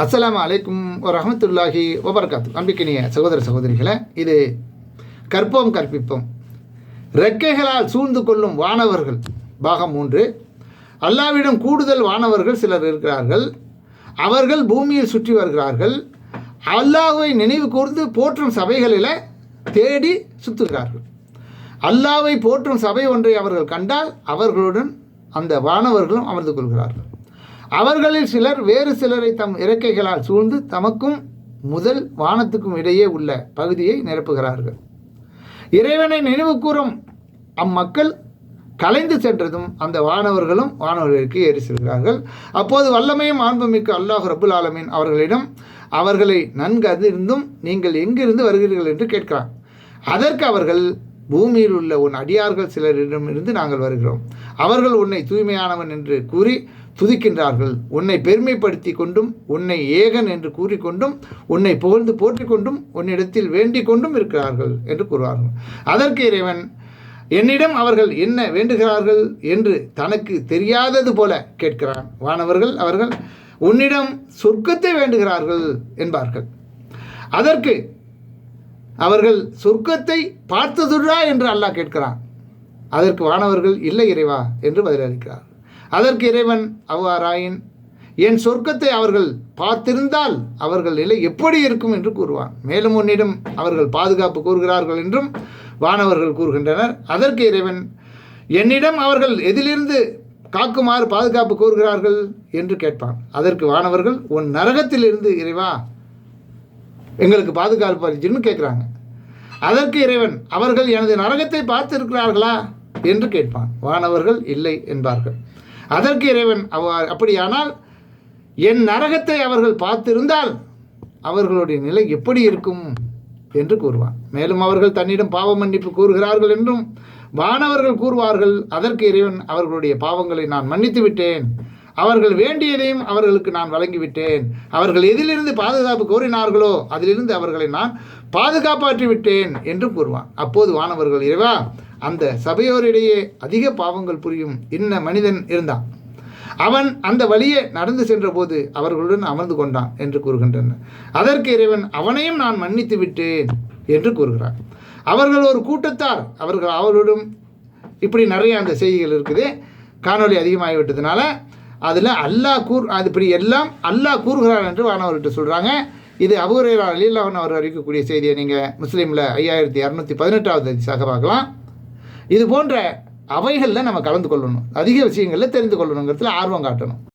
அஸ்லாம் அலைக்கும் ரஹமத்துல்லாஹி ஒபர்காத்து அன்பிக்கினிய சகோதர சகோதரிகளை இது கற்போம் கற்பிப்போம். ரெக்கைகளால் சூழ்ந்து கொள்ளும் வானவர்கள் பாகம் மூன்று. அல்லாவிடம் கூடுதல் வானவர்கள் சிலர் இருக்கிறார்கள். அவர்கள் பூமியில் சுற்றி வருகிறார்கள். அல்லாஹ்வை நினைவு கூர்ந்து போற்றும் சபைகளில் தேடி சுற்றுகிறார்கள் அல்லாவை போற்றும் சபை ஒன்றை அவர்கள் கண்டால் அவர்களுடன் அந்த வானவர்களும் அமர்ந்து கொள்கிறார்கள். அவர்களில் சிலர் வேறு சிலரை தம் இறக்கைகளால் சூழ்ந்து தமக்கும் முதல் வானத்துக்கும் இடையே உள்ள பகுதியை நிரப்புகிறார்கள். இறைவனை நினைவு கூறும் அம்மக்கள் கலைந்து சென்றதும் அந்த வானவர்களும் வானவர்களுக்கு ஏறி செல்கிறார்கள். அப்போது வல்லமையும் மாண்புமிக்க அல்லாஹ் ரபுல் ஆலமீன் அவர்களிடம் அவர்களை நன்கு அதிர்ந்தும் நீங்கள் எங்கிருந்து வருகிறீர்கள்? என்று கேட்கிறான். அதற்கு அவர்கள் பூமியில் உள்ள உன் அடியார்கள் சிலரிடமிருந்து நாங்கள் வருகிறோம். அவர்கள் உன்னை தூய்மையானவன் என்று கூறி துதிக்கின்றார்கள். உன்னை பெருமைப்படுத்தி கொண்டும் உன்னை ஏகன் என்று கூறிக்கொண்டும் உன்னை புகழ்ந்து போற்றிக் கொண்டும் உன்னிடத்தில் வேண்டிக் கொண்டும் இருக்கிறார்கள் என்று கூறுவார்கள். அதற்கு இறைவன் என்னிடம் அவர்கள் என்ன வேண்டுகிறார்கள் என்று தனக்கு தெரியாதது போல கேட்கிறான். வானவர்கள் அவர்கள் உன்னிடம் சொர்க்கத்தை வேண்டுகிறார்கள் என்பார்கள். அதற்கு அவர்கள் சொர்க்கத்தை பார்த்ததுடா என்று அல்லாஹ் கேட்கிறான். அதற்கு வானவர்கள் இல்லை இறைவா என்று பதிலளிக்கிறார் அதற்கு இறைவன் அவ்வாறாயின் என் சொர்க்கத்தை அவர்கள் பார்த்திருந்தால் அவர்கள் நிலை எப்படி இருக்கும்? என்று கூறுவான். மேலும் உன்னிடம் அவர்கள் பாதுகாப்பு கூறுகிறார்கள் என்றும் வானவர்கள் கூறுகின்றனர். அதற்கு இறைவன் என்னிடம் அவர்கள் எதிலிருந்து காக்குமாறு பாதுகாப்பு கூறுகிறார்கள் என்று கேட்பான். அதற்கு வானவர்கள் உன் நரகத்திலிருந்து இறைவா எங்களுக்கு பாதுகாப்பு அளிச்சுன்னு கேட்குறாங்க. அதற்கு இறைவன் அவர்கள் எனது நரகத்தை பார்த்திருக்கிறார்களா? என்று கேட்பான். வானவர்கள் இல்லை என்பார்கள். அதற்கு இறைவன் அவ்வாறு அப்படியானால் என் நரகத்தை அவர்கள் பார்த்திருந்தால் அவர்களுடைய நிலை எப்படி இருக்கும் என்று கூறுவான். மேலும் அவர்கள் தன்னிடம் பாவ மன்னிப்பு கூறுகிறார்கள் என்றும் வானவர்கள் கூறுவார்கள் அதற்கு இறைவன் அவர்களுடைய பாவங்களை நான் மன்னித்து விட்டேன். அவர்கள் வேண்டியதையும் அவர்களுக்கு நான் வழங்கிவிட்டேன். அவர்கள் எதிலிருந்து பாதுகாப்பு கோரினார்களோ அதிலிருந்து அவர்களை நான் பாதுகாப்பாற்றி விட்டேன் என்று கூறுவான். அப்போது வானவர்கள் இறைவா அந்த சபையோரிடையே அதிக பாவங்கள் புரியும் இன்ன மனிதன் இருந்தான். அவன் அந்த வழியே நடந்து சென்றபோது அவர்களுடன் அமர்ந்து கொண்டான் என்று கூறுகின்றனர். அதற்கு இறைவன் அவனையும் நான் மன்னித்து விட்டேன் என்று கூறுகிறார். அவர்கள் ஒரு கூட்டத்தார். அவர்கள் அவர்களுடன் இப்படி நிறைய அந்த செய்திகள் இருக்குது. காணொளி அதிகமாகிவிட்டதுனால அதில் அல்லாஹ் கூர் அது இப்படி எல்லாம் அல்லாஹ் கூறுகிறான் என்று வானவர்கிட்ட சொல்கிறாங்க இது அபுரேரா அலில்லாவன் அவர் அறிவிக்கக்கூடிய செய்தியை நீங்கள் முஸ்லீமில் ஐயாயிரத்தி இரநூத்தி பதினெட்டாவது சாக பார்க்கலாம். இது போன்ற அவைகளில் நம்ம கலந்து கொள்ளணும். அதிக விஷயங்களில் தெரிந்து கொள்ளணுங்கிறதுல ஆர்வம் காட்டணும்.